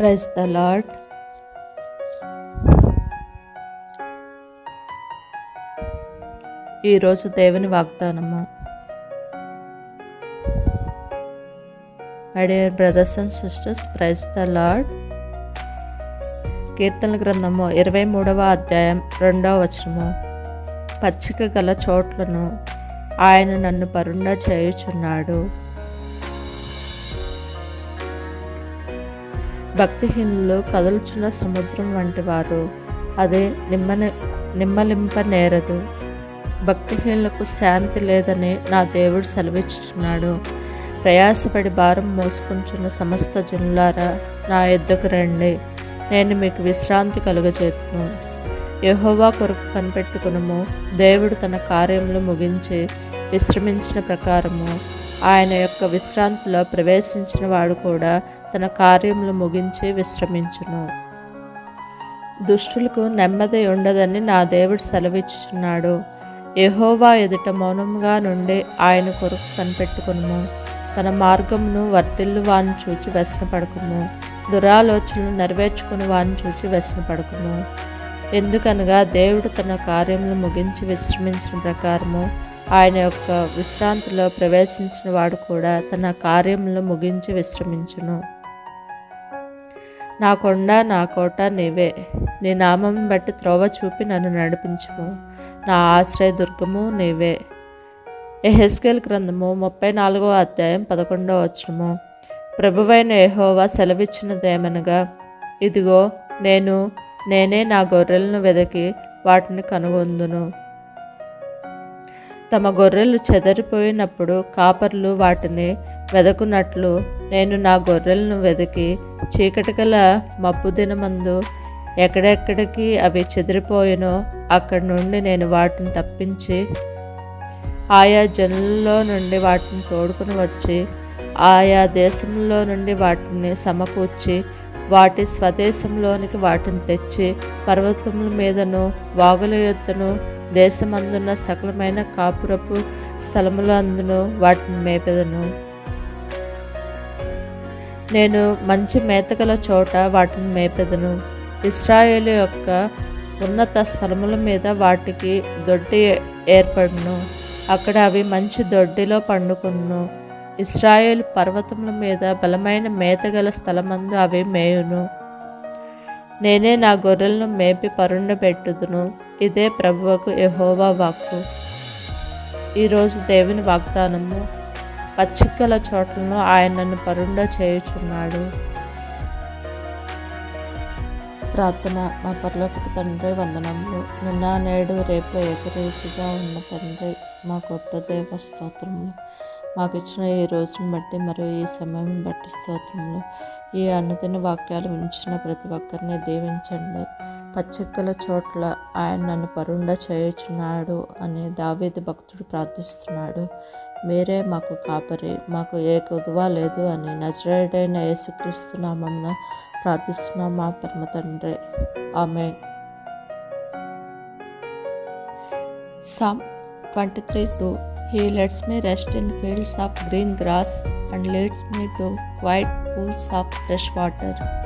Praise the lord ఈరోజు దేవుని వాగ్దానము. My dear brothers and sisters praise the Lord కీర్తన గ్రంథము ఇరవై మూడవ అధ్యాయం రెండవ వచనము. పచ్చిక గల చోట్లను ఆయన నన్ను పరుండా చేయుచున్నాడు. భక్తిహీనులు కదులుచున్న సముద్రం వంటి వారు. అదే నిమ్మని నిమ్మలింప నేరదు. భక్తిహీనులకు శాంతి లేదని నా దేవుడు సెలవిచ్చుచున్నాడు. ప్రయాసపడి భారం మోసుకుంటున్న సమస్త జనులారా నా ఎద్దుకు రండి. నేను మీకు విశ్రాంతి కలుగజేతును. యహోవా కొరకు కనిపెట్టుకునము. దేవుడు తన కార్యములు ముగించి విశ్రమించిన ప్రకారము. ఆయన యొక్క విశ్రాంతిలో ప్రవేశించిన వాడు కూడా తన కార్యములు ముగించి విశ్రమించును. దుష్టులకు నెమ్మది ఉండదని నా దేవుడు సెలవిచ్చుచున్నాడు. యహోవా ఎదుట మౌనంగా నుండి ఆయన కొరకు కనిపెట్టుకును తన మార్గమును వర్తిల్లు వాని చూచి వ్యసనపడకుము. దురాలోచనలు నెరవేర్చుకుని వాని చూచి వ్యసనపడకుము. ఎందుకనగా దేవుడు తన కార్యములు ముగించి విశ్రమించిన ప్రకారము ఆయన యొక్క విశ్రాంతిలో ప్రవేశించిన వాడు కూడా తన కార్యంలో ముగించి విశ్రమించును. నా కొండ నా కోట నీవే. నీ నామం బట్టి త్రోవ చూపి నన్ను నడిపించుము. నా ఆశ్రయ దుర్గము నీవే. ఎహెస్కేల్ గ్రంథము ముప్పై నాలుగవ అధ్యాయం పదకొండవ వచ్చము ప్రభువైన ఎహోవా సెలవిచ్చినదేమనగా ఇదిగో నేను నేనే నా గొర్రెలను వెదకి వాటిని కనుగొందును. తమ గొర్రెలు చెదరిపోయినప్పుడు కాపర్లు వాటిని వెదకున్నట్లు నేను నా గొర్రెలను వెతికి చీకటి గల మబ్బు దినమందు ఎక్కడెక్కడికి అవి చెదిరిపోయినో అక్కడి నుండి నేను వాటిని తప్పించి ఆయా జనుల్లో నుండి వాటిని తోడుకుని వచ్చి ఆయా దేశంలో నుండి వాటిని సమకూర్చి వాటి స్వదేశంలోనికి వాటిని తెచ్చి పర్వతముల మీదను వాగుల యొద్దను దేశమందున్న సకలమైన కాపురపు స్థలములందును వాటిని మేపెదను. నేను మంచి మేతగల చోట వాటిని మేపెదను. ఇస్రాయేల్ యొక్క ఉన్నత స్థలముల మీద వాటికి దొడ్డి ఏర్పడును. అక్కడ అవి మంచి దొడ్డిలో పండుకును ఇస్రాయేల్ పర్వతముల మీద బలమైన మేతగల స్థలమందు అవి మేయును. నేనే నా గొర్రెలను మేపి పరుండబెట్టుదును. ఇదే ప్రభువకు యహోవా వాక్కు. ఈరోజు దేవుని వాగ్దానము పచ్చికల చోట్లను ఆయన నన్ను పరుండ చేయుచున్నాడు. ప్రార్థన మా పర్లోకి తండ్రి వందనములు. నిన్న నేడు రేపు ఏకరీతిగా ఉన్న తండ్రి మా గొప్ప దేవ స్తోత్రములు. మాకు ఇచ్చిన ఈ రోజును బట్టి మరియు ఈ సమయం బట్టి స్తోత్రములు. ఈ అనుదిన వాక్యాలు ఉంచిన ప్రతి ఒక్కరిని దీవించండి. పచ్చికల చోట్ల ఆయన నన్ను పరుండ చేయుచున్నాడు అని దావేది భక్తుడు ప్రార్థిస్తున్నాడు. మీరే మాకు కాపరి మాకు ఏ కొదువ లేదు అని నజరేడైన యేసుక్రీస్తు నామమున ప్రార్థిస్తున్నాం. మా పరమ తండ్రి. ఆమె Psalm 23 2 He lets me rest in fields of green grass and leads me to white pools of fresh water.